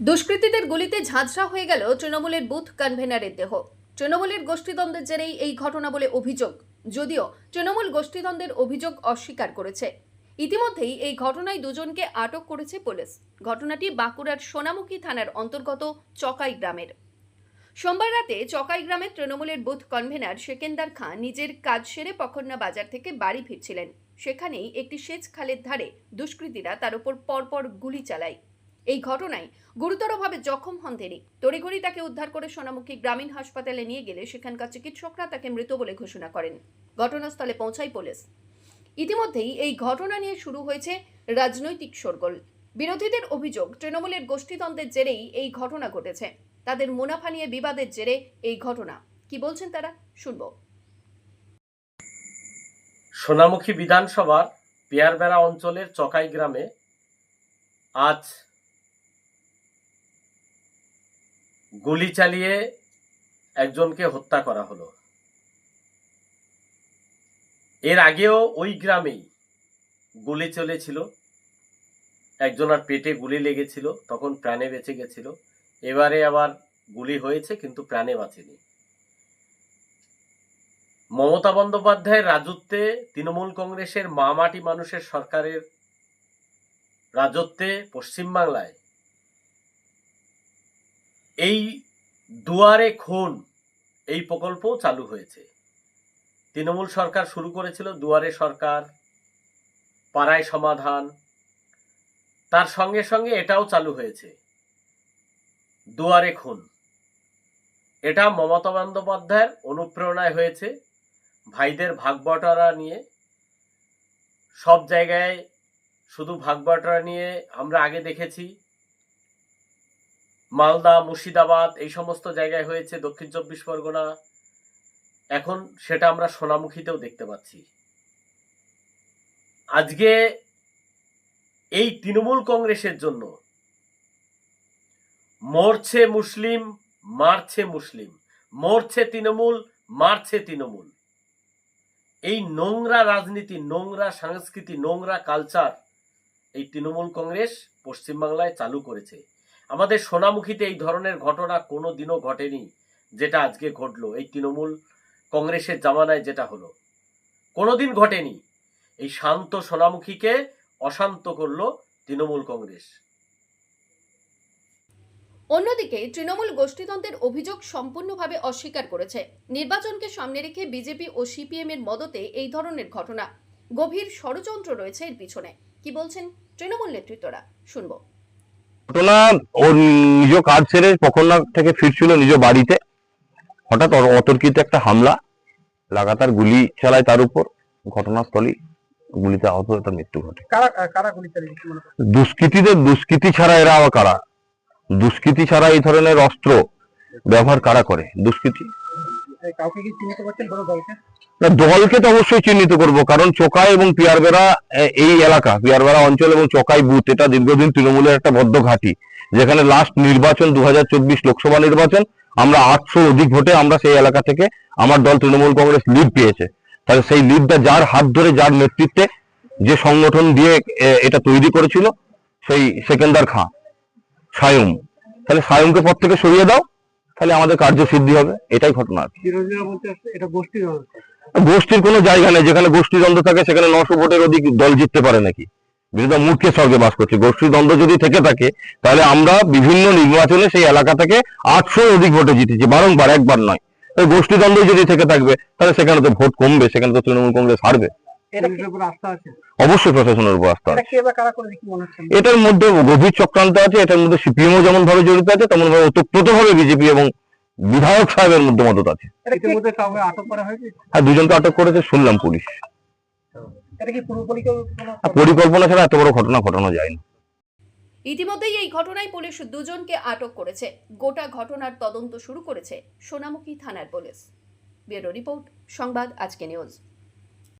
দুষ্কৃতীদের গুলিতে ঝাঁঝরা হয়ে গেল তৃণমূলের বুথ কনভেনারের দেহ। তৃণমূলের গোষ্ঠীদ্বন্দ্বের জেরেই এই ঘটনা বলে অভিযোগ। যদিও তৃণমূল গোষ্ঠীদ্বন্দ্বের অভিযোগ অস্বীকার করেছে। ইতিমধ্যেই এই ঘটনায় দুজনকে আটক করেছে পুলিশ। ঘটনাটি বাঁকুড়ার সোনামুখী থানার অন্তর্গত চকাই গ্রামের। সোমবার রাতে চকাই গ্রামের তৃণমূলের বুথ কনভেনার সেকেন্দার খান নিজের কাজ সেরে পখন্না বাজার থেকে বাড়ি ফিরছিলেন। সেখানেই একটি সেচ খালের ধারে দুষ্কৃতীরা তার উপর পরপর গুলি চালায়। এই ঘটনায় গুরুতরভাবে জখম হন তিনি। তড়িঘড়ি তাকে উদ্ধার করে সোনামুখী গ্রামীণ হাসপাতালে নিয়ে গেলে সেখানকার চিকিৎসকরা তাকে মৃত বলে ঘোষণা করেন। ঘটনাস্থলে পৌঁছায় পুলিশ। ইতিমধ্যেই এই ঘটনা নিয়ে শুরু হয়েছে রাজনৈতিক শোরগোল। বিরোধীদের অভিযোগ, তৃণমূলের গোষ্ঠীদ্বন্দ্বের জেরেই এই ঘটনা ঘটেছে। তাদের মুনাফা নিয়ে বিবাদের জেরে এই ঘটনা। কি বলছেন তারা? শুনব। সোনামুখী বিধানসভার পেয়ারবেড়া অঞ্চলের চকাই গ্রামে আজ গুলি চালিয়ে একজনকে হত্যা করা হলো। এর আগেও ওই গ্রামেই গুলি চলেছিল। একজনের পেটে গুলি লেগেছিল, তখন প্রাণে বেঁচে গেছিল। এবারে আবার গুলি হয়েছে, কিন্তু প্রাণে বাঁচেনি। মমতা বন্দ্যোপাধ্যায়ের রাজত্বে তৃণমূল কংগ্রেসের মামাটি মানুষের সরকারের রাজত্বে পশ্চিমবাংলায় এই দুয়ারে খুন এই প্রকল্পও চালু হয়েছে। তৃণমূল সরকার শুরু করেছিল দুয়ারে সরকার, পাড়ায় সমাধান। তার সঙ্গে সঙ্গে এটাও চালু হয়েছে, দুয়ারে খুন। এটা মমতা বন্দ্যোপাধ্যায়ের অনুপ্রেরণায় হয়েছে, ভাইদের ভাগবটরা নিয়ে। সব জায়গায় শুধু ভাগবটরা নিয়ে আমরা আগে দেখেছি মালদা, মুর্শিদাবাদ, এই সমস্ত জায়গায় হয়েছে দক্ষিণ চব্বিশ পরগনা। এখন সেটা আমরা সোনামুখীতেও দেখতে পাচ্ছি। আজকে এই তৃণমূল কংগ্রেসের জন্য মরছে মুসলিম, মারছে মুসলিম। মরছে তৃণমূল, মারছে তৃণমূল। এই নোংরা রাজনীতি, নোংরা সংস্কৃতি, নোংরা কালচার এই তৃণমূল কংগ্রেস পশ্চিমবাংলায় চালু করেছে। আমাদের সোনামুখীতে এই ধরনের ঘটনা কোনো দিনও ঘটেনি, যেটা আজকে ঘটলো। এই তৃণমূল কংগ্রেসের জামানায় যেটা হলো। কোনোদিন ঘটেনি। এই শান্ত সোনামুখীকে অশান্ত করল তৃণমূল কংগ্রেস। অন্যদিকে, তৃণমূল গোষ্ঠীতন্ত্রের অভিযোগ সম্পূর্ণভাবে অস্বীকার করেছে। নির্বাচনকে সামনে রেখে বিজেপি ও সিপিএম এর মদতে এই ধরনের ঘটনা। গভীর ষড়যন্ত্র রয়েছে এর পিছনে। কি বলছেন তৃণমূল নেতৃত্বরা? শুনব। ঘটনা ওর নিজ কাজ ছেড়ে পকন্না থেকে ফিরছিল নিজ বাড়িতে। হঠাৎ অতর্কিত একটা হামলা লাগাতার গুলি চালায় তার উপর। ঘটনাস্থলে গুলিতে আহত হয়ে তার মৃত্যু ঘটে। দুষ্কৃতীদের দুষ্কৃতি ছাড়া এরা আবার কারা? দুষ্কৃতি ছাড়া এই ধরনের অস্ত্র ব্যবহার কারা করে? দুষ্কৃতি দলকে? তো অবশ্যই চিহ্নিত করব, কারণ চোকাই এবং পিয়ারবেড়া এই এলাকা, পিয়ারবেড়া অঞ্চল এবং চোকাই বুথ, এটা দীর্ঘদিন তৃণমূলের একটা বদ্ধ ঘাঁটি। যেখানে লাস্ট নির্বাচন দুহাজার চব্বিশ লোকসভা নির্বাচন, আমরা আটশো অধিক ভোটে আমরা সেই এলাকা থেকে আমার দল তৃণমূল কংগ্রেস লিড পেয়েছে। তাহলে সেই লিডটা যার হাত ধরে, যার নেতৃত্বে যে সংগঠন দিয়ে এটা তৈরি করেছিল, সেই সেকেন্দার খাঁ, সায়ম। তাহলে সায়মকে পর থেকে সরিয়ে দাও তাহলে আমাদের কার্যসিদ্ধি হবে, এটাই ঘটনা গোষ্ঠীর কোনো জায়গা নেই, যেখানে গোষ্ঠী দ্বন্দ্ব থাকে, সেখানে নশো ভোটের অধিক দল জিততে পারে নাকি? বিরোধী মূর্খের স্বর্গে বাস করছে। গোষ্ঠী দ্বন্দ্ব যদি থেকে থাকে, তাহলে আমরা বিভিন্ন নির্বাচনে সেই এলাকা থেকে আটশো অধিক ভোটে জিতেছি, বারংবার, একবার নয়। গোষ্ঠী দ্বন্দ্ব যদি থেকে থাকবে, তাহলে সেখানে তো ভোট কমবে, সেখানে তো তৃণমূল কংগ্রেস হারবে। অবশ্যই প্রশাসনের উপর আস্থা মনে এটার মধ্যে গভীর চক্রান্ত আছে এটার মধ্যে সিপিএমও যেমন ভাবে জড়িত আছে তেমন ভাবে ওতপ্রোত ভাবে বিজেপি এবং বিধায়ক সাহেবের মধ্যে মদত আছে। ইতিমধ্যে কাউকে আটক করা হয়েছে? আর দুজনকে আটক করেছে শুনলাম পুলিশ। এটা কি পূর্ব পরিকল্পনা পরিকল্পনা ছাড়া এত বড় ঘটনা ঘটানো যায় না ইতিমধ্যেই এই ঘটনায় পুলিশ দুজনকে আটক করেছে। গোটা ঘটনার তদন্ত শুরু করেছে সোনামুখী থানার পুলিশ। ব্যুরো রিপোর্ট সংবাদ আজকে নিউজ।